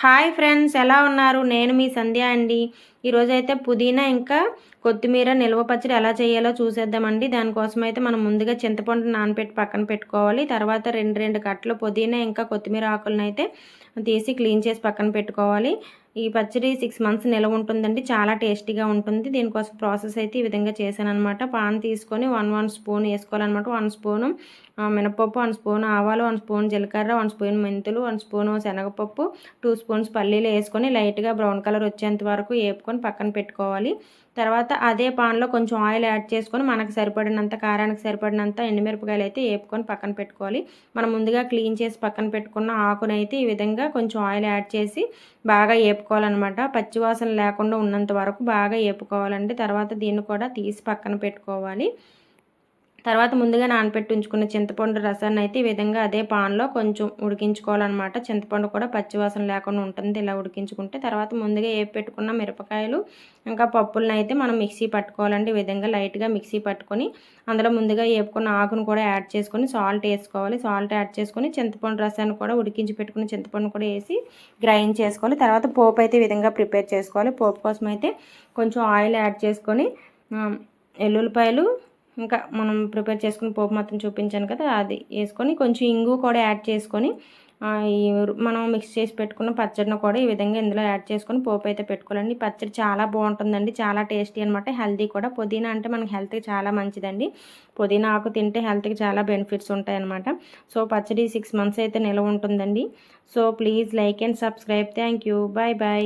Hi friends ఎలా ఉన్నారు? నేను మీ సంధ్య అండి. ఈరోజైతే పుదీనా ఇంకా కొత్తిమీర నిల్వ పచ్చడి ఎలా చేయాలో చూసేద్దామండి. దానికోసం అయితే మనం ముందుగా చింతపండు నానపెట్టి పక్కన పెట్టుకోవాలి. తర్వాత రెండు రెండు కట్టలు పుదీనా ఇంకా కొత్తిమీర ఆకులను అయితే తీసి క్లీన్ చేసి పక్కన పెట్టుకోవాలి. ఈ పచ్చడి సిక్స్ మంత్స్ నిలవ ఉంటుందండి చాలా టేస్టీగా ఉంటుంది. దీనికోసం ప్రాసెస్ అయితే ఈ విధంగా చేశాను అనమాట పాన్ తీసుకొని వన్ వన్ స్పూన్ వేసుకోవాలన్నమాట. వన్ స్పూను మినపప్పు వన్ స్పూన్ ఆవాలు వన్ స్పూన్ జీలకర్ర వన్ స్పూన్ మెంతులు వన్ స్పూన్ శనగపప్పు టూ స్పూన్స్ పల్లీలు వేసుకొని లైట్గా బ్రౌన్ కలర్ వచ్చేంత వరకు వేపుకొని పక్కన పెట్టుకోవాలి. తర్వాత అదే పాన్లో కొంచెం ఆయిల్ యాడ్ చేసుకొని మనకు సరిపడినంత కారానికి సరిపడినంత ఎండుమిరపకాయలు అయితే వేపుకొని పక్కన పెట్టుకోవాలి. మనం ముందుగా క్లీన్ చేసి పక్కన పెట్టుకున్న ఆకునైతే ఈ విధంగా కొంచెం ఆయిల్ యాడ్ చేసి బాగా వేపు వేపుకోవాలన్నమాట పచ్చివాసన లేకుండా ఉన్నంత వరకు బాగా వేపుకోవాలండి తర్వాత దీన్ని కూడా తీసి పక్కన పెట్టుకోవాలి. తర్వాత ముందుగా నానపెట్టి ఉంచుకున్న చింతపండు రసాన్ని అయితే ఈ విధంగా అదే పాన్లో కొంచెం ఉడికించుకోవాలన్నమాట. చింతపండు కూడా పచ్చివాసన లేకుండా ఉంటుంది. ఇలా ఉడికించుకుంటే తర్వాత ముందుగా వేపు పెట్టుకున్న మిరపకాయలు ఇంకా పప్పులను అయితే మనం మిక్సీ పట్టుకోవాలండి. ఈ విధంగా లైట్గా మిక్సీ పట్టుకొని అందులో ముందుగా వేపుకున్న ఆకును కూడా యాడ్ చేసుకొని సాల్ట్ వేసుకోవాలి. సాల్ట్ యాడ్ చేసుకొని చింతపండు రసాన్ని కూడా ఉడికించి పెట్టుకున్న చింతపండు కూడా వేసి గ్రైండ్ చేసుకోవాలి. తర్వాత పోపు అయితే ఈ విధంగా ప్రిపేర్ చేసుకోవాలి. పోపు కోసం అయితే కొంచెం ఆయిల్ యాడ్ చేసుకొని ఎల్లుల్లిపాయలు ఇంకా మనం ప్రిపేర్ చేసుకుని పోపు మొత్తం చూపించాను కదా అది వేసుకొని కొంచెం ఇంగు కూడా యాడ్ చేసుకొని మనం మిక్స్ చేసి పెట్టుకున్న పచ్చడిని కూడా ఈ విధంగా ఇందులో యాడ్ చేసుకొని పోపు అయితే పెట్టుకోవాలండి. పచ్చడి చాలా బాగుంటుందండి చాలా టేస్టీ అనమాట హెల్తీ కూడా. పుదీనా అంటే మనకి హెల్త్కి చాలా మంచిదండి. పుదీనా ఆకు తింటే హెల్త్కి చాలా బెనిఫిట్స్ ఉంటాయన్నమాట సో పచ్చడి సిక్స్ మంత్స్ అయితే నిలవ ఉంటుందండి. So please like and subscribe thank you bye bye